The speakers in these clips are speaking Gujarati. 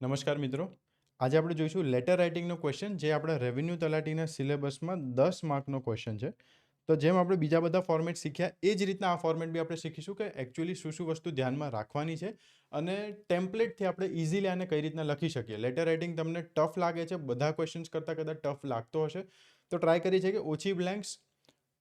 નમસ્કાર મિત્રો. આજે આપણે જોઈશું લેટર રાઇટિંગનો ક્વેશ્ચન જે આપણા રેવન્યુ તલાટીના સિલેબસમાં દસ માર્કનો ક્વેશ્ચન છે. તો જેમ આપણે બીજા બધા ફોર્મેટ શીખ્યા, એ જ રીતના આ ફોર્મેટ બી આપણે શીખીશું કે એકચ્યુઅલી શું શું વસ્તુ ધ્યાનમાં રાખવાની છે અને ટેમ્પલેટથી આપણે ઇઝીલી આને કઈ રીતના લખી શકીએ. લેટર રાઇટિંગ તમને ટફ લાગે છે, બધા ક્વેશ્ચન્સ કરતાં કદાચ ટફ લાગતો હશે. તો ટ્રાય કરી છે કે ઓછી બ્લેન્ક્સ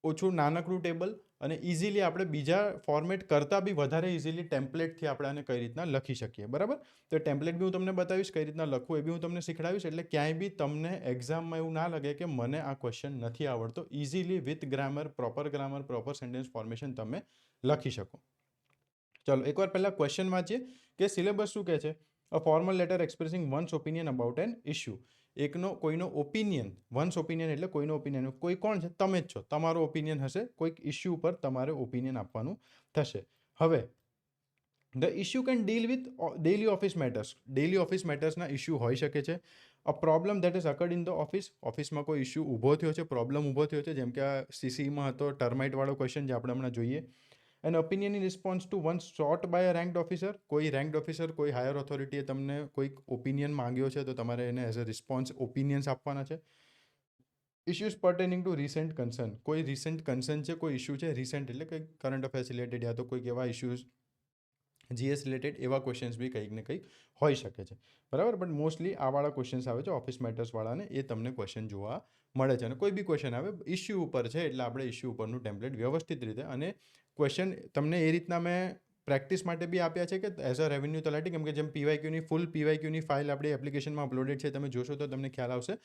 ઓછું નાનકડું ટેબલ અને ઇઝીલી આપણે બીજા ફોર્મેટ કરતાં બી વધારે ઇઝીલી ટેમ્પલેટથી આપણે આને કઈ રીતના લખી શકીએ, બરાબર? તો ટેમ્પલેટ બી હું તમને બતાવીશ કઈ રીતના લખવું એ બી હું તમને શીખડાવીશ, એટલે ક્યાંય બી તમને એક્ઝામમાં એવું ના લાગે કે મને આ ક્વેશ્ચન નથી આવડતો easily with grammar proper grammar proper sentence formation તમે લખી શકો. ચલો, એકવાર પહેલાં ક્વેશ્ચન વાંચીએ કે સિલેબસ શું કહે છે? A formal letter expressing one's opinion about an issue એકનો કોઈનો ઓપિનિયન વન્સ ઓપિનિયન એટલે કોઈનો ઓપિનિયન કોઈ કોણ છે? તમે જ છો. તમારો ઓપિનિયન હશે. કોઈક ઇસ્યુ ઉપર તમારે ઓપિનિયન આપવાનું થશે. હવે the issue can deal with daily office matters daily office મેટર્સના issue હોઈ શકે છે. A problem that is occurred in the office ઓફિસમાં કોઈ ઇશ્યુ ઊભો થયો છે પ્રોબ્લમ ઊભો થયો છે, જેમ કે આ સીસીમાં હતો ટર્માઇટવાળો ક્વેશ્ચન જે આપણે હમણાં જોઈએ. An opinion in response to one short by a ranked officer કોઈ રેન્કડ ઓફિસર કોઈ હાયર ઓથોરિટીએ તમને કોઈક ઓપિનિયન માંગ્યો છે, તો તમારે એને એઝ અ રિસ્પોન્સ ઓપિનિયન્સ આપવાના છે. Issues pertaining to recent concern કોઈ રિસેન્ટ કન્સર્ન છે, કોઈ ઇશ્યુ છે રિસેન્ટ એટલે કંઈક કરંટ અફેર્સ રિલેટેડ યા તો કોઈક એવા ઇશ્યુઝ જીએસ રિલેટેડ એવા ક્વેશ્ચન્સ બી કંઈક ને કંઈક હોઈ શકે છે. બરાબર? બટ મોસ્ટલી આવાળા ક્વેશ્ચન્સ આવે છે ઓફિસ મેટર્સવાળાને એ તમને ક્વેશ્ચન જોવા મળે છે. અને કોઈ બી ક્વેશ્ચન આવે ઇશ્યુ ઉપર છે, એટલે આપણે ઇશ્યુ ઉપરનું ટેમ્પલેટ વ્યવસ્થિત રીતે અને ક્વેશ્ચન તમને એ રીતના મેં પ્રેક્ટિસ માટે બી આપ્યા છે કે એઝ અ રેવન્યુ તલાટી, કેમ કે જેમ પીવાયક્યુની ફૂલ પીવાયક્યુની ફાઇલ આપણી એપ્લિકેશનમાં અપલોડેડ છે, તમે જોશો તો તમને ખ્યાલ આવશે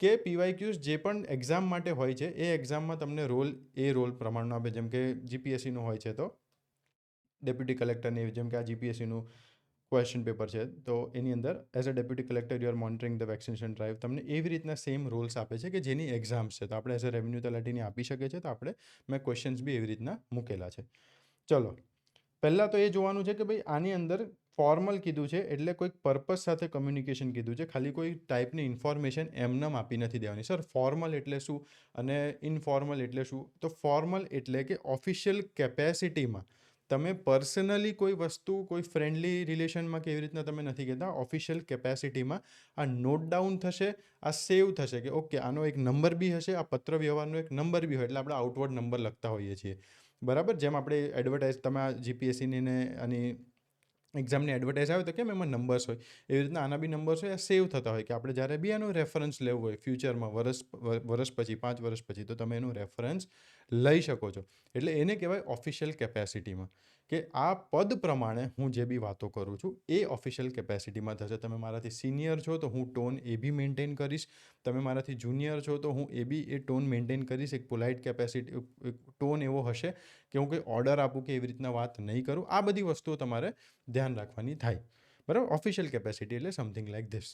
કે પીવાયક્યુઝ જે પણ એક્ઝામ માટે હોય છે, એ એક્ઝામમાં તમને રોલ એ રોલ પ્રમાણનો આપે, જેમ કે જીપીએસસીનું હોય છે તો ડેપ્યુટી કલેક્ટરની જેમ કે આ જીપીએસસીનું ક્વેશ્ચન પેપર છે. તો એની અંદર as a deputy collector you are monitoring the vaccination drive તમને એવી રીતના સેમ રોલ્સ આપે છે કે જેની એક્ઝામ્સ છે. તો આપણે એઝ અ રેવન્યુ તલાટીની આપી શકે છે તો આપણે મેં ક્વેશ્ચન્સ બી એવી રીતના મૂકેલા છે. ચલો. પહેલાં તો એ જોવાનું છે કે ભાઈ આની અંદર ફોર્મલ કીધું છે એટલે કોઈક પર્પઝ સાથે કમ્યુનિકેશન કીધું છે. ખાલી કોઈ ટાઈપની ઇન્ફોર્મેશન એમનેમ આપી નથી દેવાની. સર ફોર્મલ એટલે શું? અને ઇનફોર્મલ એટલે શું? તો ફોર્મલ એટલે કે ઓફિશિયલ કેપેસિટીમાં તમે પર્સનલી કોઈ વસ્તુ, કોઈ ફ્રેન્ડલી રિલેશનમાં કેવી રીતના તમે નથી કહેતા? ઓફિશિયલ કેપેસિટીમાં આ નોટ ડાઉન થશે, આ સેવ થશે કે ઓકે આનો એક નંબર બી હશે, આ પત્ર વ્યવહારનો એક નંબર બી હોય એટલે આપણે આઉટવર્ડ નંબર લખતા હોઈએ છીએ. બરાબર? જેમ આપણે એડવર્ટાઇઝ તમે આ જીપીએસસીની ને આની એક્ઝામની એડવર્ટાઇઝ આવે તો કેમ એમાં નંબર્સ હોય? એવી રીતના આના બી નંબર્સ હોય સેવ થતા હોય કે આપણે જ્યારે બી આનું રેફરન્સ લેવું હોય ફ્યુચરમાં વરસ વરસ પછી, પાંચ વર્ષ પછી, તો તમે એનું રેફરન્સ લઈ શકો છો. એટલે એને કહેવાય ઓફિશિયલ કેપેસિટીમાં કે આ પદ પ્રમાણે હું જે બી વાતો કરું છું, એ ઓફિશિયલ કેપેસિટીમાં થશે. તમે મારાથી સિનિયર છો તો હું ટોન એ બી મેન્ટેન કરીશ. તમે મારાથી જુનિયર છો તો હું એ બી એ ટોન મેન્ટેન કરીશ. એક પોલાઇટ કેપેસિટી ટોન એવો હશે કે હું કંઈ ઓર્ડર આપું કે એવી રીતના વાત નહીં કરું. આ બધી વસ્તુઓ તમારે ધ્યાન રાખવાની થાય. બરાબર? ઓફિશિયલ કેપેસિટી એટલે સમથિંગ લાઈક ધીસ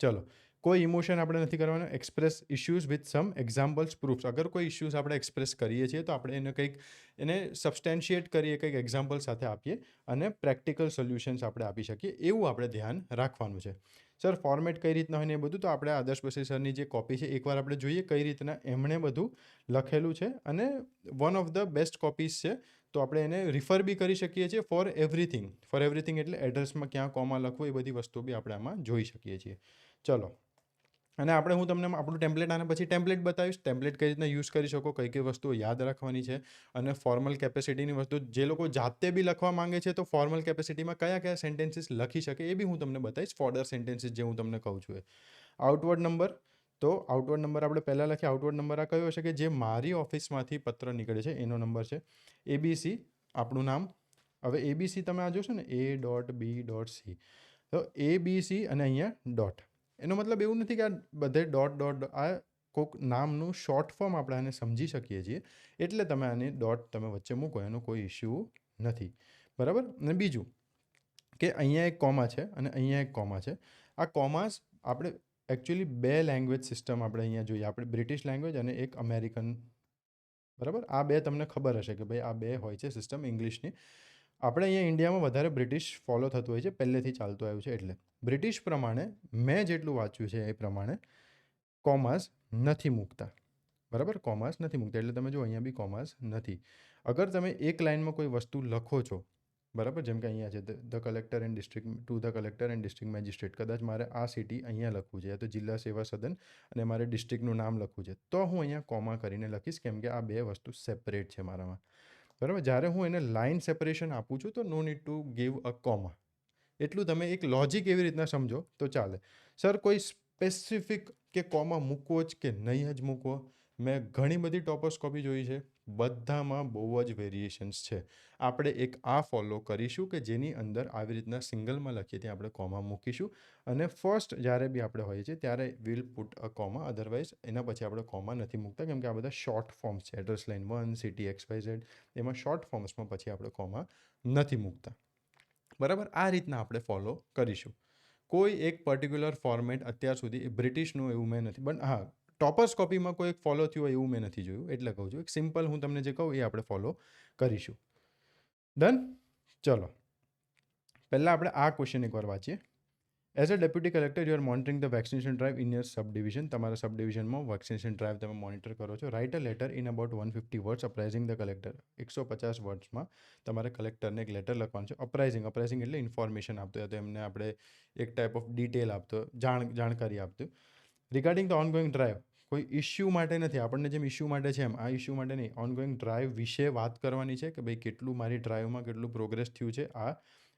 ચલો. કોઈ ઇમોશન આપણે નથી કરવાનું express issues with some examples proofs અગર કોઈ ઇશ્યુઝ આપણે એક્સપ્રેસ કરીએ છીએ, તો આપણે એને કંઈક, એને સબસ્ટેન્શિએટ કરીએ, કંઈક એક્ઝામ્પલ સાથે આપીએ અને પ્રેક્ટિકલ સોલ્યુશન્સ આપણે આપી શકીએ. એવું આપણે ધ્યાન રાખવાનું છે. સર ફોર્મેટ કઈ રીતના હોય ને એ બધું, તો આપણે આદર્શ બસી સરની જે કોપી છે, એકવાર આપણે જોઈએ કઈ રીતના એમણે બધું લખેલું છે. અને one of the best copies છે, તો આપણે એને રિફર બી કરી શકીએ છીએ ફોર એવરીથિંગ ફોર એવરીથિંગ એટલે એડ્રેસમાં ક્યાં, કોમાં લખવું, એ બધી વસ્તુઓ બી આપણે આમાં જોઈ શકીએ છીએ. ચલો. અને આપણે હું તમને આપણું ટેમ્પલેટ આને પછી ટેમ્પલેટ બતાવીશ. ટેમ્પલેટ કઈ રીતના યુઝ કરી શકો, કઈ કઈ વસ્તુઓ યાદ રાખવાની છે અને ફોર્મલ કેપેસિટીની વસ્તુ, જે લોકો જાતે બી લખવા માંગે છે તો ફોર્મલ કેપેસિટીમાં કયા કયા સેન્ટેન્સીસ લખી શકે એ બી હું તમને બતાવીશ. ફોર્ડર સેન્ટેન્સીસ જે હું તમને કહું છું એ. આઉટવર્ડ નંબર તો આઉટવર્ડ નંબર આપણે પહેલાં લખીએ. આઉટવર્ડ નંબર આ કયો હશે કે જે મારી ઓફિસમાંથી પત્ર નીકળે છે, એનો નંબર છે. એબીસી આપણું નામ. હવે એબીસી તમે આ જોશો ને A dot B dot C તો એ બી સી અને અહીંયા ડોટ એનો મતલબ એવું નથી કે આ બધે ડોટ ડોટ આ કોઈક નામનું શોર્ટ ફોર્મ આપણે આને સમજી શકીએ છીએ. એટલે તમે આને ડોટ તમે વચ્ચે મૂકો, એનો કોઈ ઇશ્યુ નથી. બરાબર? અને બીજું કે અહીંયા એક કોમા છે અને અહીંયા એક કોમા છે. આ કોમાસ આપણે એકચ્યુઅલી બે લેંગ્વેજ સિસ્ટમ આપણે અહીંયા જોઈએ. આપણે બ્રિટિશ લેંગ્વેજ અને એક અમેરિકન બરાબર? આ બે તમને ખબર હશે કે ભાઈ આ બે હોય છે સિસ્ટમ ઇંગ્લિશની આપણે અહીંયા ઇન્ડિયામાં વધારે બ્રિટિશ ફોલો થતું હોય છે, પહેલેથી ચાલતું આવ્યું છે એટલે. બ્રિટિશ પ્રમાણે મેં જેટલું વાંચ્યું છે એ પ્રમાણે કોમર્સ નથી મૂકતા. બરાબર? કોમર્સ નથી મૂકતા, એટલે તમે જો અહીંયા બી કોમર્સ નથી. અગર તમે એક લાઇનમાં કોઈ વસ્તુ લખો છો, બરાબર? જેમ કે અહીંયા છે, the collector and district, to the collector and district magistrate, કદાચ મારે આ સિટી અહીંયા લખવું છે, યા તો જિલ્લા સેવા સદન અને મારે ડિસ્ટ્રિક્ટનું નામ લખવું છે. તો હું અહીંયા કોમા કરીને લખીશ, કેમ કે આ બે વસ્તુ સેપરેટ છે મારામાં. બરાબર? જ્યારે હું એને લાઇન સેપરેશન આપું છું, તો no need to give a comma. એટલું તમે એક લોજિક એવી રીતના સમજો, તો ચાલે. સર, કોઈ સ્પેસિફિક કે કોમા મૂકવો જ કે નહીં જ મૂકવો? મેં ઘણી બધી ટોપોસ્કોપી જોઈ છે. બધામાં બહુ જ વેરિએશન્સ છે. આપણે એક આ ફોલો કરીશું કે જેની અંદર આવી રીતના સિંગલમાં લખીએ ત્યાં આપણે કોમા મૂકીશું અને ફર્સ્ટ જ્યારે બી આપણે હોઈએ છીએ ત્યારે will put a comma otherwise એના પછી આપણે કોમા નથી મૂકતા કેમ કે આ બધા શોર્ટ ફોર્મ્સ છે. Address line one city X એમાં શોર્ટ ફોર્મ્સમાં પછી આપણે કોમા નથી મૂકતા. બરાબર? આ રીતના આપણે ફોલો કરીશું. કોઈ એક પર્ટિક્યુલર ફોર્મેટ અત્યાર સુધી બ્રિટિશનું એવું મેં નથી બટ હા ટોપર્સ કોપીમાં કોઈ એક ફોલો થયું હોય એવું મેં નથી જોયું, એટલે કહું છું. એક સિમ્પલ હું તમને જે કહું એ આપણે ફોલો કરીશું. ડન ચલો. પહેલાં આપણે આ ક્વેશ્ચન એકવાર વાંચીએ. As a deputy collector you are monitoring the vaccination drive in your sub division તમારા સબ ડિવિઝનમાં વેક્સિનેશન ડ્રાઈવ તમે મોનિટર કરો છો. Write a letter in about one fifty words apprising the collector એકસો પચાસ વર્ડ્સમાં તમારે કલેક્ટરને એક લેટર લખવાનું છે. અપ્રાઇઝિંગ અપ્રાઇઝિંગ એટલે ઇન્ફોર્મેશન આપતો યા તો એમને આપણે એક ટાઈપ ઓફ ડિટેલ આપતો જાણ જાણકારી આપતું રિગાર્ડિંગ ધ ઓનગોઈંગ ડ્રાઈવ કોઈ ઇશ્યુ માટે નથી. આપણને જેમ ઇશ્યુ માટે છે એમ. આ ઇશ્યુ માટે નહીં. ઓનગોઈંગ ડ્રાઈવ વિશે વાત કરવાની છે કે ભાઈ કેટલું મારી ડ્રાઈવમાં કેટલું પ્રોગ્રેસ થયું છે આ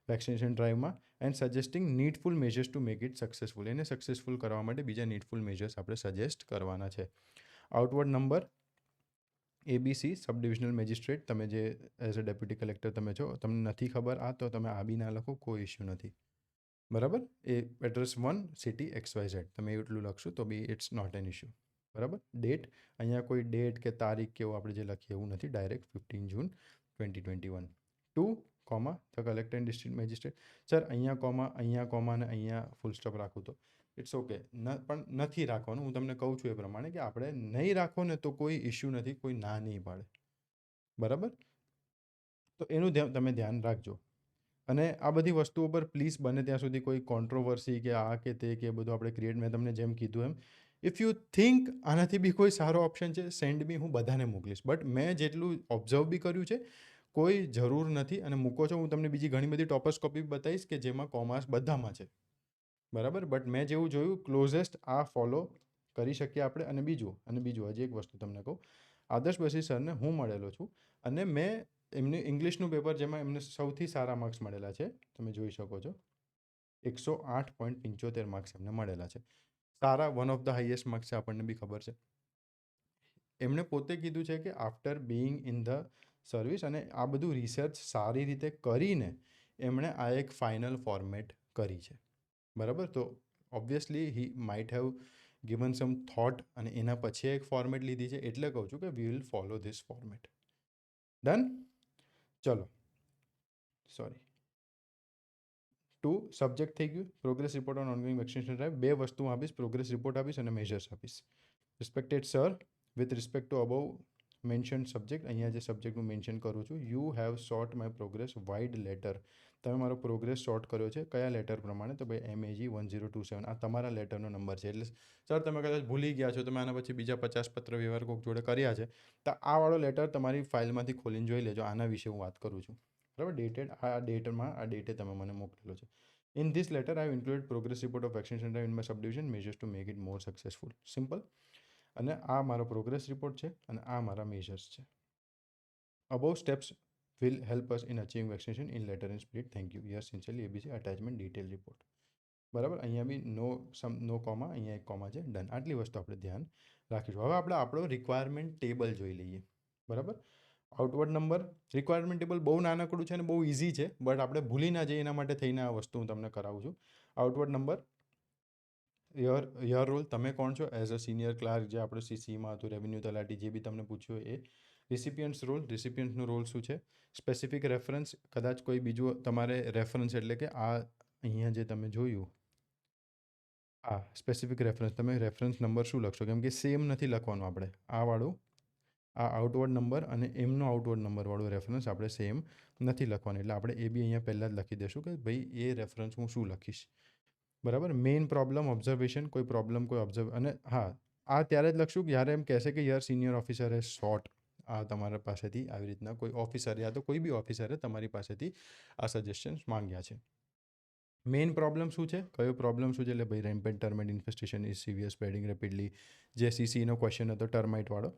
vaccination ડ્રાઈવમાં and suggesting needful measures to make it successful એને સક્સેસફુલ કરવા માટે બીજા નીડફુલ મેજર્સ આપણે સજેસ્ટ કરવાના છે. Outward number ABC sub divisional magistrate તમે જે એઝ અ ડેપ્યુટી કલેક્ટર તમે છો, તમને નથી ખબર આ, તો તમે આ બી ના લખો, કોઈ ઇશ્યુ નથી. બરાબર? એ address one city X Y Z તમે એટલું લખશો તો બી ઇટ્સ નોટ એન ઇશ્યુ બરાબર? ડેટ અહીંયા કોઈ ડેટ કે તારીખ કે એવું આપણે જે લખીએ એવું નથી. Direct fifteen June twenty twenty one two comma the collector and district magistrate sir અહીંયા કોમા અહીંયા કોમા અને અહીંયા ફૂલ સ્ટોપ રાખું તો. ઇટ્સ ઓકે ન, પણ નથી રાખવાનું. હું તમને કહું છું એ પ્રમાણે કે આપણે નહીં રાખો ને તો કોઈ ઇશ્યુ નથી. કોઈ ના નહીં પાડે. બરાબર? તો એનું ધ્યાન તમે ધ્યાન રાખજો. અને આ બધી વસ્તુઓ પર પ્લીઝ બને ત્યાં સુધી કોઈ કોન્ટ્રોવર્સી કે આ કે તે કે બધું આપણે ક્રિએટ મેં તમને જેમ કીધું એમ ઇફ યુ થિંક આનાથી બી કોઈ સારો ઓપ્શન છે સેન્ડ બી હું બધાને મોકલીશ. બટ મેં જેટલું ઓબ્ઝર્વ બી કર્યું છે, કોઈ જરૂર નથી અને મૂકો છો, હું તમને બીજી ઘણી બધી ટોપોસ્કોપી બતાવીશ કે જેમાં કોમર્સ બધામાં છે. બરાબર? બટ મેં જેવું જોયું ક્લોઝેસ્ટ આ ફોલો કરી શકીએ આપણે અને બીજું અને બીજું, હજી એક વસ્તુ તમને કહું. આદર્શ બસી સરને હું મળેલો છું અને મેં એમને ઇંગ્લિશનું પેપર જેમાં એમને સૌથી સારા માર્ક્સ મળેલા છે, તમે જોઈ શકો છો. એકસો આઠ પોઈન્ટ પંચોતેર માર્ક્સ એમને મળેલા છે. સારા one of the highest marks છે, આપણને બી ખબર છે. એમણે પોતે કીધું છે કે after being in the service અને આ બધું રિસર્ચ સારી રીતે કરીને એમણે આ એક ફાઇનલ ફોર્મેટ કરી છે. બરાબર? તો obviously he might have given some thought અને એના પછી એક ફોર્મેટ લીધી છે, એટલે કહું છું કે we will follow this format done ચલો. સોરી ટુ સબ્જેક્ટ થઈ ગયું. Progress report on ongoing vaccination drive બે વસ્તુ આપીશ. પ્રોગ્રેસ રિપોર્ટ આપીશ અને મેજર્સ આપીશ. Respected sir with respect to above mention subject અહીંયા જે સબ્જેક્ટનું મેન્શન કરું છું you have sought my progress vide letter તમે મારો પ્રોગ્રેસ શોર્ટ કર્યો છે. કયા લેટર પ્રમાણે? તો ભાઈ MAG one zero two seven આ તમારા લેટરનો નંબર છે. એટલે સર તમે કદાચ ભૂલી ગયા છો તમે આના પછી બીજા પચાસ પત્ર વ્યવહાર કોઈક જોડે કર્યા છે. તો આ વાળો લેટર તમારી ફાઇલમાંથી ખોલીને જોઈ લેજો. આના વિશે હું વાત કરું છું. બરાબર? ડેટેડ આ ડેટમાં આ ડેટે તમે મને મોકલેલો છે. In this letter I include progress report of vaccination drive in my subdivision measures to make it more successful simple અને આ મારો પ્રોગ્રેસ રિપોર્ટ છે અને આ મારા મેજર્સ છે. Above steps will help us in achieving vaccination in letter in speed thank you yours sincerely ABC attachment detail report બરાબર? અહીંયા બી નો સમ નો કોમા અહીંયા એક કોમા છે. ડન આટલી વસ્તુ આપણે ધ્યાન રાખીશું. હવે આપણે આપણો રિક્વાયરમેન્ટ ટેબલ જોઈ લઈએ. બરાબર? આઉટવર્ડ નંબર રિક્વાયરમેન્ટ ટેબલ બહુ નાનકડું છે અને બહુ ઇઝી છે બટ આપણે ભૂલી ના જઈએ એના માટે થઈને આ વસ્તુ હું તમને કરાવું છું. Outward number your your role તમે કોણ છો? એઝ અ સિનિયર ક્લાર્ક જે આપણે સીસીમાં હતું રેવન્યુ તલાટી, જે બી તમને પૂછ્યું એ. રિસિપિયન્ટ્સ રોલ રિસિપિયન્ટનો રોલ શું છે? સ્પેસિફિક રેફરન્સ કદાચ કોઈ બીજું તમારે રેફરન્સ એટલે કે આ અહીંયા જે તમે જોયું. આ સ્પેસિફિક રેફરન્સ તમે રેફરન્સ નંબર શું લખશો? કેમ કે સેમ નથી લખવાનું આપણે. આ વાળું આ આઉટવર્ડ નંબર અને એમનો આઉટવર્ડ નંબરવાળો રેફરન્સ આપણે સેમ નથી લખવાનું. એટલે આપણે એ બી અહીંયા પહેલાં જ લખી દઈશું કે ભાઈ એ રેફરન્સ હું શું લખીશ. બરાબર? મેઇન પ્રોબ્લેમ ઓબ્ઝર્વેશન કોઈ પ્રોબ્લેમ કોઈ ઓબ્ઝર્વ અને હા, આ ત્યારે જ લખશું જ્યારે એમ કહેશે કે યર સિનિયર ઓફિસર શોર્ટ આ તમારા પાસેથી આવી રીતના કોઈ ઓફિસર યા તો કોઈ બી ઓફિસરે તમારી પાસેથી આ સજેશન્સ માંગ્યા છે. મેઇન પ્રોબ્લેમ શું છે? કયો પ્રોબ્લેમ શું છે? એટલે ભાઈ rampant termite infestation is severe spreading rapidly જે સીસીનો ક્વેશ્ચન હતો ટર્માઇટવાળો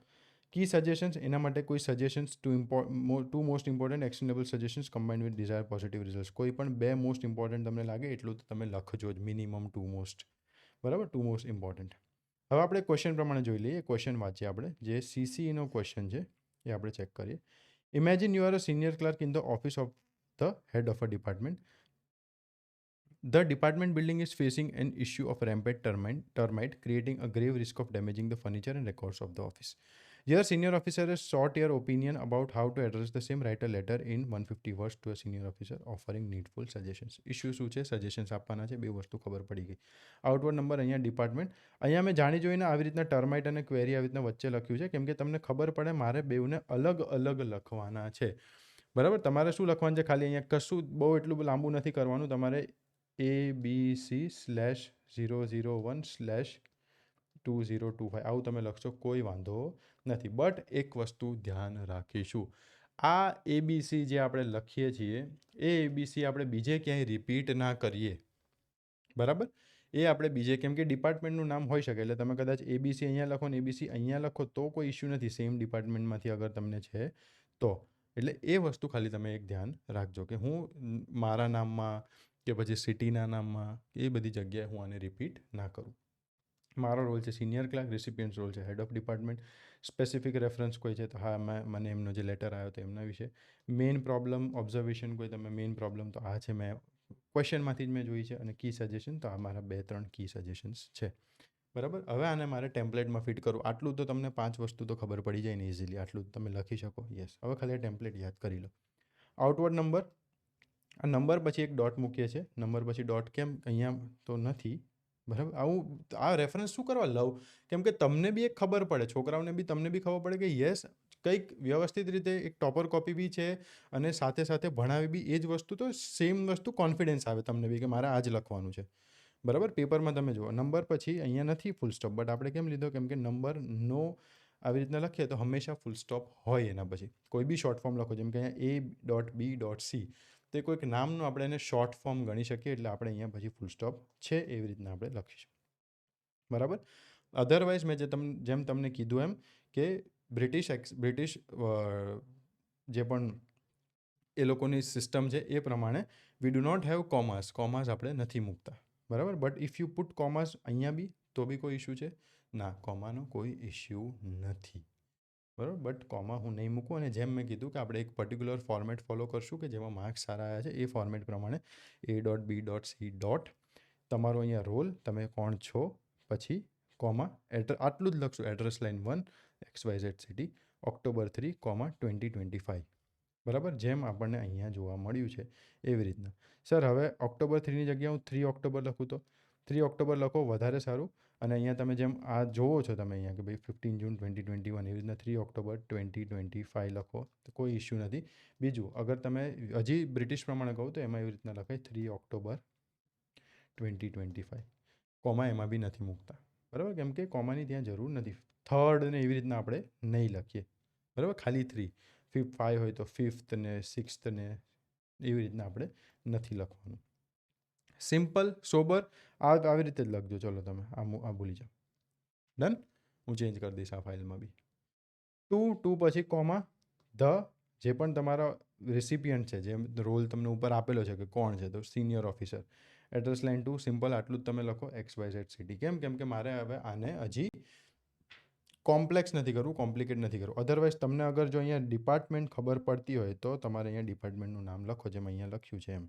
કી સજેશન્સ એના માટે કોઈ suggestions to ઇમ્પો to most important actionable suggestions combined with desire positive result કોઈ પણ બે મોસ્ટ ઇમ્પોર્ટન્ટ તમને લાગે એટલું તો તમે લખજો જ મિનિમમ ટુ મોસ્ટ બરાબર ટુ મોસ્ટ ઇમ્પોર્ટન્ટ હવે આપણે ક્વેશ્ચન પ્રમાણે જોઈ લઈએ ક્વેશ્ચન વાંચીએ આપણે જે સીસીનો ક્વેશ્ચન છે એ આપણે ચેક કરીએ imagine you are a senior clerk in the office of the head of a department The department building is facing an issue of rampant termite, termite, creating a grave risk of damaging the furniture and records of the office. Your senior officer has sought your opinion about how to address the same. Write a letter in 150 words to a senior officer offering needful suggestions. Issue શું છે? સજેશન્સ આપવાના છે. બે વસ્તુ ખબર પડી ગઈ. આઉટવર્ડ નંબર અહીંયા ડિપાર્ટમેન્ટ અહીંયા મેં જાણી જોઈને આવી રીતના ટર્માઇટ અને ક્વેરી આવી રીતના વચ્ચે લખ્યું છે. કેમ કે તમને ખબર પડે મારે બેઉને અલગ અલગ લખવાના છે. બરાબર? તમારે શું લખવાનું છે? ખાલી અહીંયા કશું બહુ એટલું લાંબુ નથી કરવાનું. તમારે A B C slash zero zero one slash two zero two five આવું તમે લખશો કોઈ વાંધો નથી. બટ એક વસ્તુ ધ્યાન રાખીશું. આ એબીસી જે આપણે લખીએ છીએ, એ એબીસી આપણે બીજે ક્યાંય રિપીટ ના કરીએ. બરાબર? એ આપણે બીજે, કેમ કે ડિપાર્ટમેન્ટનું નામ હોઈ શકે, એટલે તમે કદાચ એબીસી અહીંયા લખો ને એબીસી અહીંયા લખો તો કોઈ ઇશ્યુ નથી સેમ ડિપાર્ટમેન્ટમાંથી અગર તમને છે તો. એટલે એ વસ્તુ ખાલી તમે એક ધ્યાન રાખજો કે હું મારા નામમાં કે પછી સિટીના નામમાં, એ બધી જગ્યાએ હું આને રિપીટ ના કરું. મારો રોલ છે સિનિયર ક્લાર્ક રિસિપિયન્ટ્સ રોલ છે head of department specific reference કોઈ છે તો હા, મેં, મને એમનો જે લેટર આવ્યો તો એમના વિશે. મેઇન પ્રોબ્લેમ ઓબ્ઝર્વેશન કોઈ, તમે મેઇન પ્રોબ્લેમ તો આ છે, મેં ક્વેશ્ચનમાંથી જ મેં જોઈ છે અને કી સજેશન તો આ મારા બે, ત્રણ કી સજેશન્સ છે. બરાબર? હવે આને મારે ટેમ્પલેટમાં ફિટ કરું આટલું તો તમને પાંચ વસ્તુ તો ખબર પડી જાય ને ઇઝીલી આટલું તમે લખી શકો. યસ હવે ખાલી ટેમ્પલેટ યાદ કરી લો. આઉટવર્ડ નંબર આ નંબર પછી એક ડોટ મૂકીએ છીએ. નંબર પછી ડોટ કેમ? અહીંયા તો નથી. બરાબર? આવું આ રેફરન્સ શું કરવા? લઉં કેમ કે તમને બી એક ખબર પડે, છોકરાઓને બી તમને બી ખબર પડે કે યસ કંઈક વ્યવસ્થિત રીતે એક ટોપર કોપી બી છે અને સાથે સાથે ભણાવી બી એ જ વસ્તુ તો સેમ વસ્તુ કોન્ફિડન્સ આવે તમને બી કે મારે આ જ લખવાનું છે. બરાબર? પેપરમાં તમે જુઓ નંબર પછી અહીંયા નથી ફૂલ સ્ટોપ બટ આપણે કેમ લીધો? કેમ કે નંબર નો આવી રીતના લખીએ તો હંમેશા ફૂલ સ્ટોપ હોય એના પછી. કોઈ બી શોર્ટ ફોર્મ લખો, જેમ કે અહીંયા A dot B dot C તે કોઈક નામનું આપણે એને શોર્ટ ફોર્મ ગણી શકીએ એટલે આપણે અહીંયા પછી ફૂલ સ્ટોપ છે એવી રીતના આપણે લખીશું. બરાબર? અધરવાઇઝ મેં જે તમ, જેમ તમને કીધું એમ કે બ્રિટિશ એક્સ બ્રિટિશ જે પણ એ લોકોની સિસ્ટમ છે એ પ્રમાણે we do not have commas commas આપણે નથી મૂકતા. બરાબર? But if you put commas અહીંયા બી તો બી કોઈ ઇશ્યુ છે? ના કોમાનો કોઈ ઇશ્યુ નથી. બરાબર? બટ કોમા હું નહીં મૂકું અને જેમ મેં કીધું કે આપણે એક પર્ટિક્યુલર ફોર્મેટ ફોલો કરશું કે જેમાં માર્ક્સ સારા આવ્યા છે, એ ફોર્મેટ પ્રમાણે A dot B dot C dot તમારો અહીંયા રોલ તમે કોણ છો? પછી કોમા એડ્ર આટલું જ લખશું address line one X Y Z city October three comma twenty twenty five બરાબર? જેમ આપણને અહીંયા જોવા મળ્યું છે એવી રીતના. સર હવે ઓક્ટોબર થ્રીની જગ્યાએ હું થ્રી ઓક્ટોબર લખું તો? થ્રી ઓક્ટોબર લખો, વધારે સારું. અને અહીંયા તમે જેમ આ જોવો છો તમે અહીંયા કે ભાઈ fifteen June twenty twenty one એવી રીતના three October twenty twenty five લખો, તો કોઈ ઇશ્યુ નથી. બીજું, અગર તમે હજી બ્રિટિશ પ્રમાણે કહો તો એમાં એવી રીતના લખાય three October twenty twenty five comma એમાં બી નથી મૂકતા. બરાબર? કેમ કે કોમાની ત્યાં જરૂર નથી. થર્ડ ને એવી રીતના આપણે નહીં લખીએ. બરાબર? ખાલી થ્રી ફિફ્થ ફાઇવ હોય તો ફિફ્થ ને સિક્સ્થ ને એવી રીતના આપણે નથી લખવાનું. સિમ્પલ, સોબર, આ આવી રીતે જ લખજો. ચલો તમે, આ આ ભૂલી જાઓ. ડન? હું ચેન્જ કરી દઈશ આ ફાઇલમાં બી. ટુ ટુ પછી કોમા, ધ, જે પણ તમારા રેસિપિયન્ટ છે, જે રોલ તમને ઉપર આપેલો છે કે કોણ છે, તો senior officer. Address line two, simple, આટલું જ તમે લખો, એક્સ, વાય, ઝેડ સિટી કેમ? કેમ કે મારે હવે આને હજી કોમ્પ્લેક્સ નથી કરવું, કોમ્પ્લિકેટ નથી કરવું. અધરવાઇઝ તમને અગર જો અહીંયા ડિપાર્ટમેન્ટ ખબર પડતી હોય તો તમારે અહીંયા ડિપાર્ટમેન્ટનું નામ લખો, જેમ અહીંયા લખ્યું છે એમ.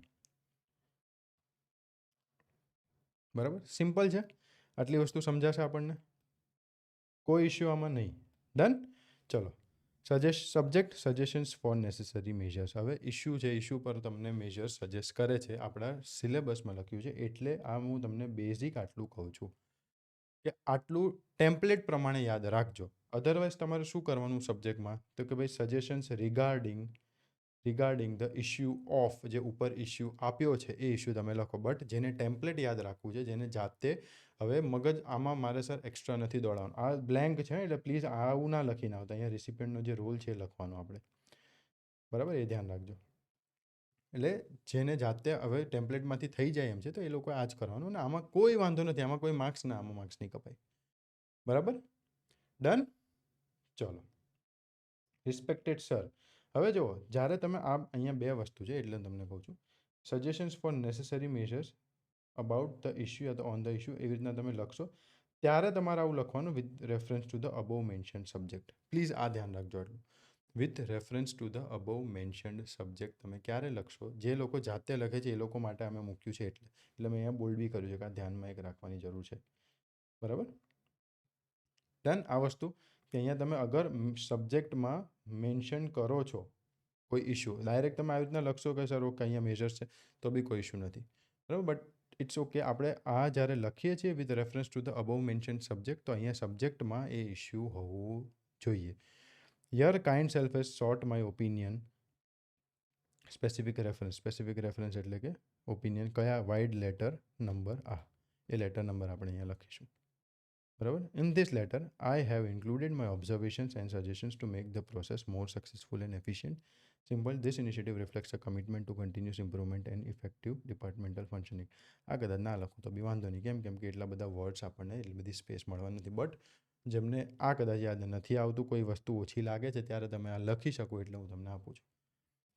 બરાબર? સિમ્પલ છે. આટલી વસ્તુ સમજાશે આપણને? કોઈ ઇશ્યુ આમાં નહીં. ડન ચલો. Suggest subject suggestions for necessary measures હવે ઇશ્યુ છે ઇશ્યુ પર તમને મેજર્સ સજેસ્ટ કરે છે. આપણા સિલેબસમાં લખ્યું છે. એટલે આ હું તમને બેઝિક આટલું કહું છું. કે આટલું ટેમ્પલેટ પ્રમાણે યાદ રાખજો. અધરવાઇઝ તમારે શું કરવાનું સબ્જેક્ટમાં તો કે ભાઈ suggestions regarding regarding the issue of જે ઉપર ઇશ્યુ આપ્યો છે, એ ઇશ્યુ તમે લખો. બટ જેને ટેમ્પલેટ યાદ રાખવું છે, જેને જાતે હવે મગજ આમાં મારે સર એક્સ્ટ્રા નથી દોડાવવાનું. આ બ્લેન્ક છે એટલે પ્લીઝ આવું ના લખીને આવતા. અહીંયા રિસિપિયન્ટનો જે રોલ છે એ લખવાનો આપણે. બરાબર? એ ધ્યાન રાખજો. એટલે જેને જાતે હવે ટેમ્પલેટમાંથી થઈ જાય એમ છે, તો એ લોકોએ આ જ કરવાનું ને આમાં કોઈ વાંધો નથી. આમાં કોઈ માર્ક્સ ના, આમાં માર્ક્સ નહીં કપાય. બરાબર? ડન ચલો. રિસ્પેક્ટેડ સર હવે જુઓ, જ્યારે તમે આ અહીંયા બે વસ્તુ છે, એટલે તમને કહું છું. Suggestions for necessary measures about the issue yeah on the issue એવી રીતના તમે લખશો. ત્યારે તમારે આવું લખવાનું with reference to the above mention subject please આ ધ્યાન રાખજો એટલું with reference to the above mentioned subject તમે ક્યારે લખશો? જે લોકો જાતે લખે છે, એ લોકો માટે અમે મૂક્યું છે એટલે. એટલે મેં અહીંયા બોલ્ડ બી કર્યું છે કે આ ધ્યાનમાં એક રાખવાની જરૂર છે. બરાબર? ડન આ વસ્તુ કે અહીંયા તમે અગર સબ્જેક્ટમાં મેન્શન કરો છો કોઈ ઇશ્યુ ડાયરેક્ટ તમે આવી રીતના લખશો કે સર, ઓકે, અહીંયા મેજર્સ છે, તો બી કોઈ ઇશ્યુ નથી. બરાબર? બટ ઇટ્સ ઓકે આપણે આ જ્યારે લખીએ છીએ with reference to the above mention subject તો અહીંયા સબ્જેક્ટમાં એ ઇશ્યુ હોવું જોઈએ. Your kind self has sought my opinion specific reference specific reference એટલે કે ઓપિનિયન કયા? વાઇડ લેટર નંબર આ. એ લેટર નંબર આપણે અહીંયા લખીશું. બરાબર? In this letter I have included my observations and suggestions to make the process more successful and efficient simple this initiative reflects a commitment to continuous improvement and effective departmental functioning આ કદાચ ના લખું તો બી વાંધો નહીં. કેમ કેમ કે એટલા બધા વર્ડ્સ આપણને એટલી બધી સ્પેસ મળવા નથી. બટ જેમને આ કદાચ યાદ નથી આવતું, કોઈ વસ્તુ ઓછી લાગે છે, ત્યારે તમે આ લખી શકો એટલે હું તમને આપું છું.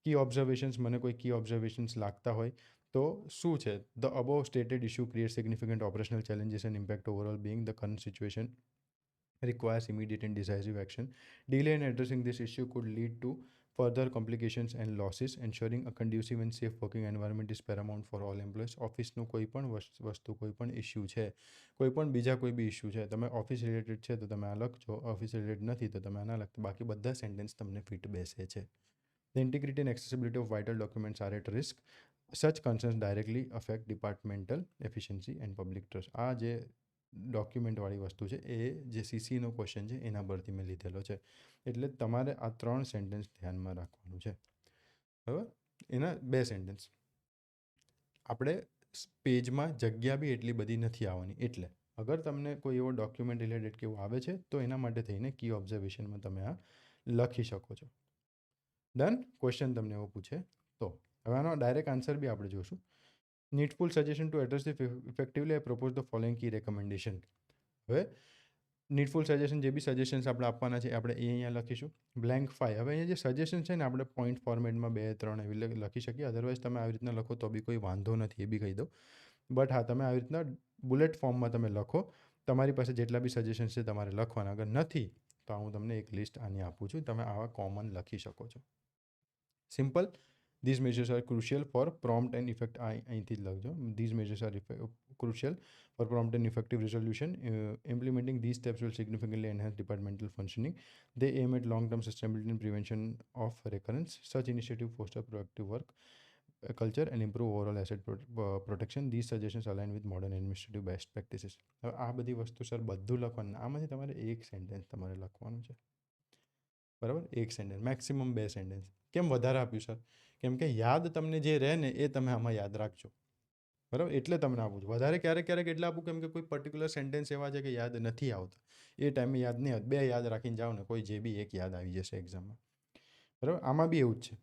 કી ઓબ્ઝર્વેશન્સ મને કોઈ કી ઓબ્ઝર્વેશન્સ લાગતા હોય તો શું છે the above stated issue create significant operational challenges and impact overall being the current situation requires immediate and decisive action. Delay in addressing this issue could lead to further complications and losses. Ensuring a conducive and safe working environment is paramount for all employees. ઓફિસનું કોઈ પણ વસ- વસ્તુ કોઈ પણ ઇશ્યુ છે કોઈ પણ બીજા કોઈ બી ઇશ્યુ છે તમે ઓફિસ રિલેટેડ છે તો તમે આ લખજો ઓફિસ રિલેટેડ નથી તો તમે આ ના લખતો બાકી બધા સેન્ટેન્સ તમને ફિટ બેસે છે The integrity and accessibility of vital documents are at risk. Such concerns directly affect departmental efficiency and public trust આ જે ડોક્યુમેન્ટવાળી વસ્તુ છે, એ જે સીસીનો ક્વેશ્ચન છે, એના પરથી મેં લીધેલો છે. એટલે તમારે આ ત્રણ સેન્ટેન્સ ધ્યાનમાં રાખવાનું છે. બરાબર? એના બે સેન્ટેન્સ આપણે પેજમાં જગ્યા બી એટલી બધી નથી આવવાની. એટલે અગર તમને કોઈ એવો ડોક્યુમેન્ટ રિલેટેડ કેવું આવે છે, તો એના માટે થઈને કી ઓબ્ઝર્વેશનમાં તમે આ લખી શકો છો. ડન ક્વેશ્ચન તમને એવો પૂછે, તો હવે આનો ડાયરેક્ટ આન્સર બી આપણે જોશું needful suggestion to address effectively I propose the following key recommendation હવે નીડફુલ સજેશન જે બી સજેશન્સ આપણે આપવાના છે આપણે એ અહીંયા લખીશું. બ્લેન્ક ફાઈ હવે અહીંયા જે સજેશન છે ને આપણે પોઈન્ટ ફોર્મેટમાં બે, ત્રણ એવી લખી શકીએ. અધરવાઇઝ તમે આવી રીતના લખો તો બી કોઈ વાંધો નથી, એ બી કહી દઉં. બટ હા, તમે આવી રીતના બુલેટ ફોર્મમાં તમે લખો. તમારી પાસે જેટલા બી સજેશન્સ છે તમારે લખવાના. અગર નથી, તો હું તમને એક લિસ્ટ આની આપું છું. તમે આવા કોમન લખી શકો છો. Simple These measures are crucial for prompt and effect આ અહીંથી જ લખજો these measures are crucial for prompt and effective resolution. Uh, implementing these steps will significantly enhance departmental functioning. They aim at long-term sustainability and prevention of recurrence. Such initiative foster proactive work uh, culture and improve overall asset pro- uh, protection. These suggestions align with modern administrative best practices. હવે આ બધી વસ્તુ સર બધું લખવાનું આમાંથી તમારે એક સેન્ટેન્સ તમારે લખવાનું છે બરાબર એક સેન્ટેન્સ મેક્સિમમ બે સેન્ટેન્સ કેમ વધારે આપ્યું સર કેમ કે યાદ તમને જે રહે ને એ તમે આમાં યાદ રાખજો. બરાબર? એટલે તમને આપું છું વધારે ક્યારેક ક્યારેક એટલે આપું કેમ કે કોઈ પર્ટિક્યુલર સેન્ટેન્સ એવા છે કે યાદ નથી આવતા. એ ટાઈમે યાદ નહીં બે યાદ રાખીને જાઓ ને કોઈ જે બી એક યાદ આવી જશે એક્ઝામમાં બરાબર? આમાં બી એવું જ છે.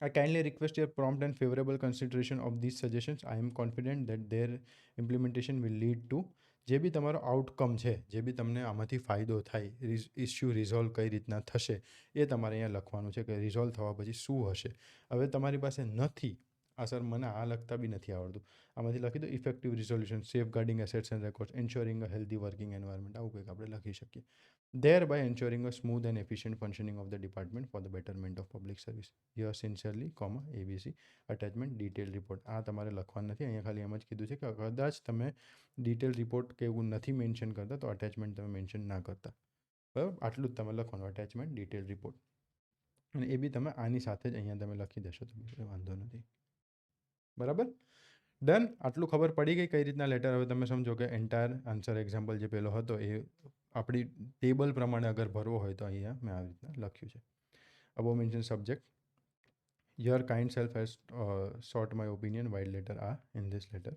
I kindly request your prompt and favorable consideration of these suggestions. I am confident that their implementation will lead to જે બી તમારો આઉટકમ છે, જે બી તમને આમાંથી ફાયદો થાય ઇસ્યુ રિઝોલ્વ કઈ રીતના થશે, એ તમારે અહીંયા લખવાનું છે કે રિઝોલ્વ થવા પછી શું હશે. હવે તમારી પાસે નથી આ સર મને આ લખતા બી નથી આવડતું. આમાંથી લખી દો effective resolution safeguarding assets and record ensuring a healthy working environment આવું કંઈક આપણે લખી શકીએ. Thereby ensuring a smooth and efficient functioning of the department for the betterment of public service yours sincerely comma ABC attachment detail report આ તમારે લખવાનું નથી. અહીંયા ખાલી એમ જ કીધું છે કે કદાચ તમે ડિટેલ રિપોર્ટ કે એવું નથી મેન્શન કરતા, તો અટેચમેન્ટ તમે મેન્શન ના કરતા. બરાબર? આટલું જ તમે લખવાનું અટેચમેન્ટ ડિટેલ રિપોર્ટ અને એ બી તમે આની સાથે જ અહીંયા તમે લખી દેશો તો વાંધો નથી. બરાબર? ડન આટલું ખબર પડી ગઈ કઈ રીતના લેટર હવે તમે સમજો કે એન્ટાયર આન્સર એક્ઝામ્પલ જે પેલો હતો એ આપણી ટેબલ પ્રમાણે અગર ભરવો હોય તો અહીંયા મેં આવી રીતના લખ્યું છે. Above mention subject your kind self has sought my opinion vide letter આ in this letter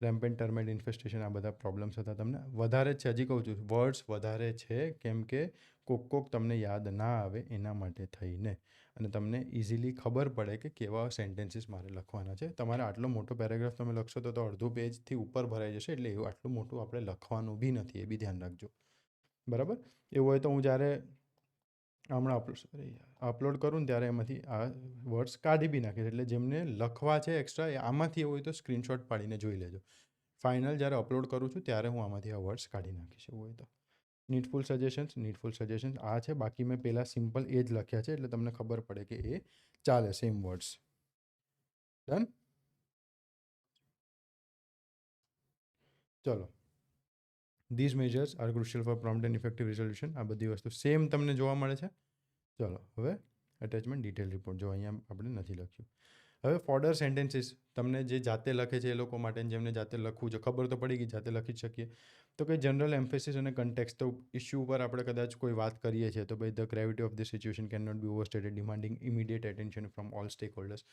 rampant termite infestation આ બધા પ્રોબ્લેમ્સ હતા તમને. વધારે છે, હજી કહું છું વર્ડ્સ વધારે છે, કેમ કે કોક કોક તમને યાદ ના આવે એના માટે થઈને. અને તમને ઇઝીલી ખબર પડે કે કેવા સેન્ટેન્સીસ મારે લખવાના છે. તમારે આટલો મોટો પેરેગ્રાફ તમે લખશો તો અડધું પેજથી ઉપર ભરાઈ જશે એટલે એવું આટલું મોટું આપણે લખવાનું બી નથી, એ બી ધ્યાન રાખજો. બરાબર? એવું હોય તો હું જ્યારે હમણાં અપલોડ સોરી અપલોડ કરું ને ત્યારે એમાંથી આ વર્ડ્સ કાઢી બી નાખીશ. એટલે જેમને લખવા છે એક્સ્ટ્રા એ આમાંથી એવું હોય તો સ્ક્રીનશોટ પાડીને જોઈ લેજો. ફાઇનલ જ્યારે અપલોડ કરું છું ત્યારે હું આમાંથી આ વર્ડ્સ કાઢી નાખીશ. એવું હોય તો. નીડફુલ સજેશન્સ નીડફુલ સજેશન્સ આ છે. બાકી મેં પહેલાં સિમ્પલ એ જ લખ્યા છે, એટલે તમને ખબર પડે કે એ ચાલે સેમ વર્ડ્સ ડન ચલો. These measures are crucial for prompt and effective resolution આ બધી વસ્તુ સેમ તમને જોવા મળે છે. ચલો, હવે અટેચમેન્ટ ડિટેલ રિપોર્ટ જો અહીંયા આપણે નથી લખ્યું. હવે ફોર્ડર સેન્ટેન્સીસ તમને જે જાતે લખે છે એ લોકો માટે જેમને જાતે લખવું છે, ખબર તો પડી ગઈ, જાતે લખી શકીએ. તો કંઈ જનરલ એમ્ફેસિસ અને કન્ટેક્સ તો ઇશ્યુ ઉપર આપણે કદાચ કોઈ વાત કરીએ છીએ, તો ભાઈ the gravity of the situation can not be overstated demanding immediate attention from all stakeholders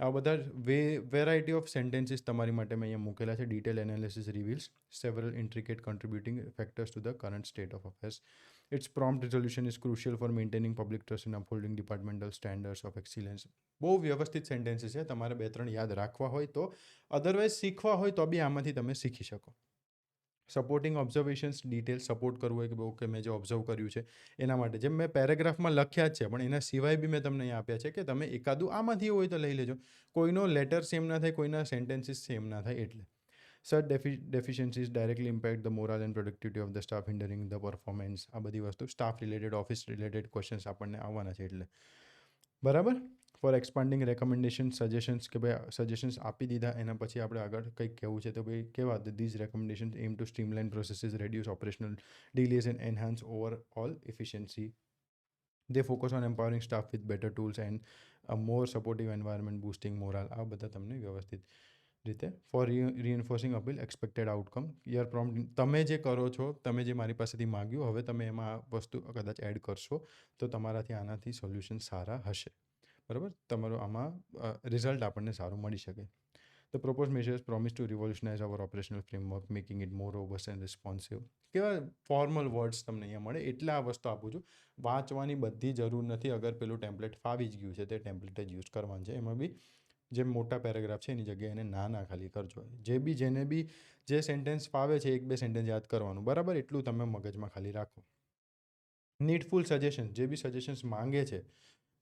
આ બધા વે વેરાયટી ઓફ સેન્ટેન્સીસ તમારી માટે મેં અહીંયા મૂકેલા છે detail analysis reveals several intricate contributing factors to the current state of affairs its prompt resolution is crucial for maintaining public trust and upholding departmental standards of excellence. બહુ વ્યવસ્થિત સેન્ટેન્સીસ છે. તમારે બે ત્રણ યાદ રાખવા હોય તો. અધરવાઇઝ શીખવા હોય તો બી આમાંથી તમે શીખી શકો. સપોર્ટિંગ ઓબ્ઝર્વેશન્સ ડિટેલ સપોર્ટ કરવું હોય કે બહુ મેં જે ઓબ્ઝર્વ કર્યું છે એના માટે. જેમ મેં પેરેગ્રાફમાં લખ્યા જ છે, પણ એના સિવાય બી મેં તમને અહીંયા આપ્યા છે કે તમે એકાદું આમાંથી હોય તો લઈ લેજો. કોઈનો લેટર સેમ ના થાય, કોઈના સેન્ટેન્સીસ સેમ ના થાય એટલે. DeFi deficiencies directly impact the morale and productivity of the staff hindering the performance આ બધી વસ્તુ staff related office related questions આપણને આવવાના છે એટલે. બરાબર? ફોર એક્સપાન્ડિંગ રેકમેન્ડેશન સજેશન્સ કે ભાઈ સજેશન્સ આપી દીધા, એના પછી આપણે આગળ કંઈક કહેવું છે તો ભાઈ, કેવા these recommendation aim to streamline processes reduce operational delays and enhance overall efficiency they focus on empowering staff with better tools and a more supportive environment boosting morale આ બધા તમને વ્યવસ્થિત રીતે for reinforcing appeal expected outcome your prompt તમે જે કરો છો, તમે જે મારી પાસેથી માગ્યું, હવે તમે એમાં આ વસ્તુ કદાચ એડ કરશો, તો તમારાથી આનાથી સોલ્યુશન સારા હશે. બરાબર? તમારો આમાં રિઝલ્ટ આપણને સારું મળી શકે. The propose measures promise to revolutionise our operational framework making it more overs and responsive કેવા ફોર્મલ વર્ડ્સ તમને અહીંયા મળે? એટલે આ વસ્તુ આપું છું. વાંચવાની બધી જરૂર નથી. અગર પેલું ટેમ્પલેટ ફાવી જ ગયું છે, તે ટેમ્પલેટ જ યુઝ કરવાનું છે. એમાં બી જે મોટા પેરેગ્રાફ છે એની જગ્યાએ એને નાના ખાલી કરજો. જે બી જેને બી જે સેન્ટેન્સ ફાવે છે, એક બે સેન્ટેન્સ યાદ કરવાનું. બરાબર? એટલું તમે મગજમાં ખાલી રાખો. નીડફુલ સજેશન્સ જે બી સજેશન્સ માંગે છે.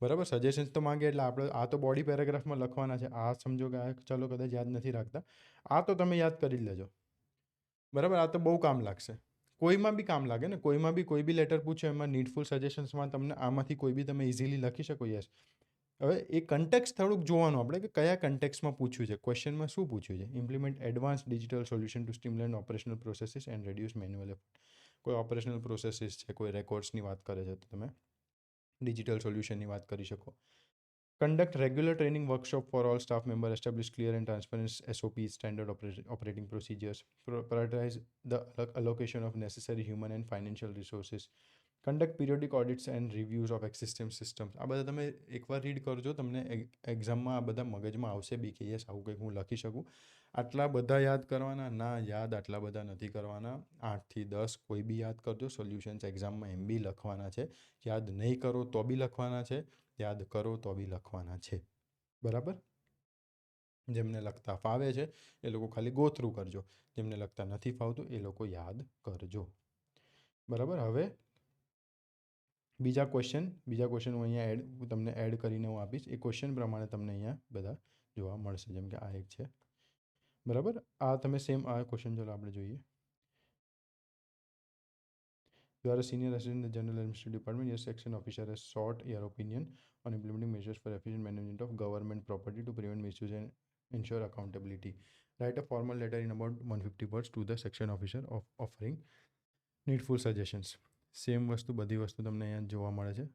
બરાબર? સજેશન્સ તો માંગે એટલે આપણે, આ તો બોડી પેરેગ્રાફમાં લખવાના છે. આ સમજો કે આ ચલો કદાચ યાદ નથી રાખતા. આ તો તમે યાદ કરી લેજો. બરાબર? આ તો બહુ કામ લાગશે. કોઈમાં બી કામ લાગે ને, કોઈમાં બી કોઈ બી લેટર પૂછો એમાં નીડફુલ સજેશન્સમાં તમને આમાંથી કોઈ બી તમે ઇઝીલી લખી શકો યસ હવે એ કન્ટેક્સ થોડુંક જોવાનું આપણે કે કયા કન્ટેક્સમાં પૂછ્યું છે? ક્વેશ્ચનમાં શું પૂછ્યું છે? Implement advance digital solution to streamline operational processes and reduce manual કોઈ ઓપરેશનલ પ્રોસેસીસ છે? કોઈ રેકોર્ડ્સની વાત કરે છે તો તમે? ડિજિટલ સોલ્યુશનની વાત કરી શકો. Conduct regular training workshop for all staff member establish clear and transparent SOP standard operating procedures prioritize the allocation of necessary human and financial resources conduct periodic audits and reviews of existing systems આ બધા તમે એકવાર રીડ કરજો, તમને એક્ઝામમાં આ બધા મગજમાં આવશે, બી કે યસ આવું કંઈક હું લખી શકું. આટલા બધા યાદ કરવાના, ના યાદ આટલા બધા નથી કરવાના. આઠથી દસ કોઈ બી યાદ કરજો સોલ્યુશન્સ એક્ઝામમાં એમ બી લખવાના છે. યાદ નહીં કરો તો બી લખવાના છે, યાદ કરો તો બી લખવાના છે. બરાબર? જેમને લખતા ફાવે છે, એ લોકો ખાલી ગોથરું કરજો. જેમને લખતા નથી ફાવતું, એ લોકો યાદ કરજો. બરાબર? હવે બીજા ક્વેશ્ચન બીજા ક્વેશ્ચન હું અહીંયા એડ તમને એડ કરીને હું આપીશ એ ક્વેશ્ચન પ્રમાણે તમને અહીંયા બધા જોવા મળશે જેમ કે આ એક છે બરાબર આ તમે સેમ આ ક્વેશ્ચન ચાલો આપણે જોઈએ a senior assistant in the General Administrative Department. Your section officer has sought your opinion on implementing measures for efficient management of government property to prevent misuse and ensure accountability. Write a formal letter in about 150 words to the section officer of offering needful suggestions. Same વસ્તુ, બધી વસ્તુ તમને અહીંયા જોવા મળે છે.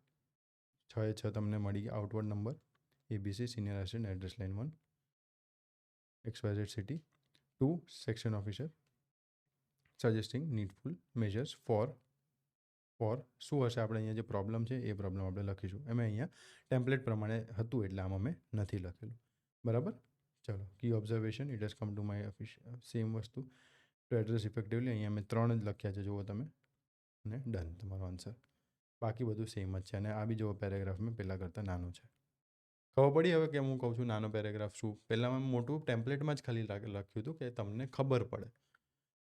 છ એ છ તમને મળી ગયા outward number ABC senior assistant address line one XYZ city two section officer suggesting needful measures for for શું હશે આપણે અહીંયા જે પ્રોબ્લેમ છે, એ પ્રોબ્લેમ આપણે લખીશું. અમે અહીંયા ટેમ્પલેટ પ્રમાણે હતું એટલે આમાં મેં નથી લખેલું. બરાબર? ચલો key observation it has come to my office same વસ્તુ. ટુ એડ્રેસ ઇફેક્ટિવલી અહીંયા મેં ત્રણ જ લખ્યા છે, જુઓ તમે. અને ડન તમારો આન્સર બાકી બધું સેમ જ છે અને આ બી જેવો પેરેગ્રાફ મેં પહેલાં કરતાં નાનું છે. ખબર પડી હવે કે હું કહું છું નાનો પેરેગ્રાફ શું? પહેલાં મેં મોટું ટેમ્પલેટમાં જ ખાલી લખ્યું હતું કે તમને ખબર પડે.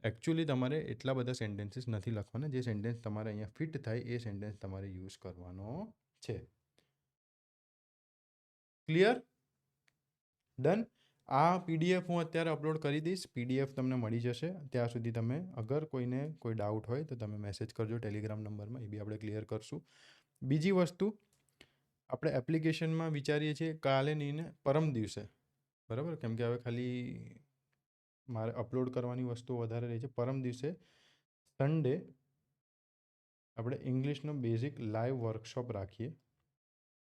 એકચ્યુઅલી તમારે એટલા બધા સેન્ટેન્સીસ નથી લખવાના. જે સેન્ટેન્સ તમારે અહીંયા ફિટ થાય એ સેન્ટેન્સ તમારે યુઝ કરવાનો છે. ક્લિયર ડન આ પીડીએફ હું અત્યારે અપલોડ કરી દઈશ. પીડીએફ તમને મળી જશે. ત્યાં સુધી તમે અગર કોઈને કોઈ ડાઉટ હોય તો તમે મેસેજ કરજો. ટેલિગ્રામ નંબરમાં એ બી આપણે ક્લિયર કરશું. બીજી વસ્તુ આપણે એપ્લિકેશનમાં વિચારીએ છીએ કાલે નહીં ને પરમ દિવસે. બરાબર? કેમ કે હવે ખાલી મારે અપલોડ કરવાની વસ્તુ વધારે રહી છે. પરમ દિવસે સન્ડે આપણે ઇંગ્લિશનો બેઝિક લાઈવ વર્કશોપ રાખીએ.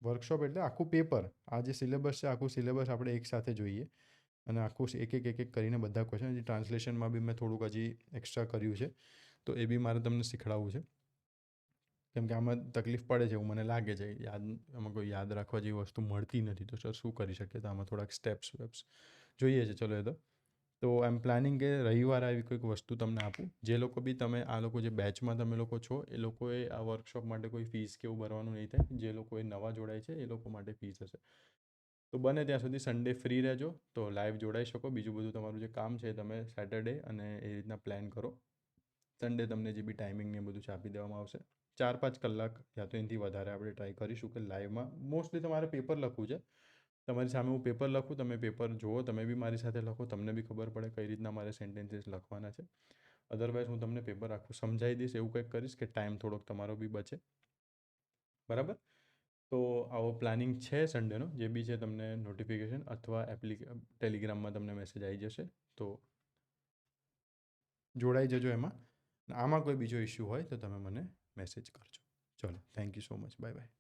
વર્કશોપ એટલે આખું પેપર આ જે સિલેબસ છે, આખું સિલેબસ આપણે એકસાથે જોઈએ. અને આખું એક એક એક એક કરીને બધા ક્વેશ્ચન હજી ટ્રાન્સલેશનમાં બી મેં થોડુંક હજી એક્સ્ટ્રા કર્યું છે. તો એ બી મારે તમને શીખડાવવું છે. કેમ કે આમાં તકલીફ પડે છે એવું મને લાગે છે. યાદ, આમાં કોઈ યાદ રાખવા જેવી વસ્તુ મળતી નથી. તો સર શું કરી શકીએ? તો આમાં થોડાક સ્ટેપ્સ વેપ્સ જોઈએ છે. ચલો એ તો. તો આઈ એમ પ્લાનિંગ કે રવિવારે આવી કોઈક વસ્તુ તમને આપું. જે લોકો બી તમે, આ લોકો જે બેચમાં તમે લોકો છો, એ લોકોએ આ વર્કશોપ માટે કોઈ ફીસ કે એવું ભરવાનું નહીં થાય. જે લોકો એ નવા જોડાય છે, એ લોકો માટે ફીસ હશે. તો બને ત્યાં સુધી સન્ડે ફ્રી રહેજો. તો લાઈવ જોડાઈ શકો. બીજું બધું તમારું જે કામ છે તમે સેટરડે અને એ રીતના પ્લાન કરો. સન્ડે તમને જે બી ટાઈમિંગ ને બધું છાપી દેવામાં આવશે. ચાર પાંચ કલાક યા તો એનાથી વધારે આપણે ટ્રાય કરીશું કે લાઈવમાં મોસ્ટલી તમારે પેપર લખવું છે. તમારી સામે હું પેપર લખું, તમે પેપર જુઓ, તમે બી મારી સાથે લખો, તમને બી ખબર પડે કઈ રીતના મારે સેન્ટેન્સીસ લખવાના છે. અધરવાઇઝ હું તમને પેપર આખું સમજાવી દઈશ, એવું કંઈક કરીશ કે ટાઈમ થોડોક તમારો બી બચે. બરાબર? તો આવો પ્લાનિંગ છે સન્ડેનો જે બી છે તમને નોટિફિકેશન અથવા એપ્લિક ટેલિગ્રામમાં તમને મેસેજ આવી જશે, તો જોડાઈ જજો એમાં. આમાં કોઈ બીજો ઇસ્યુ હોય તો તમે મને મેસેજ કરજો. ચલો thank you so much bye bye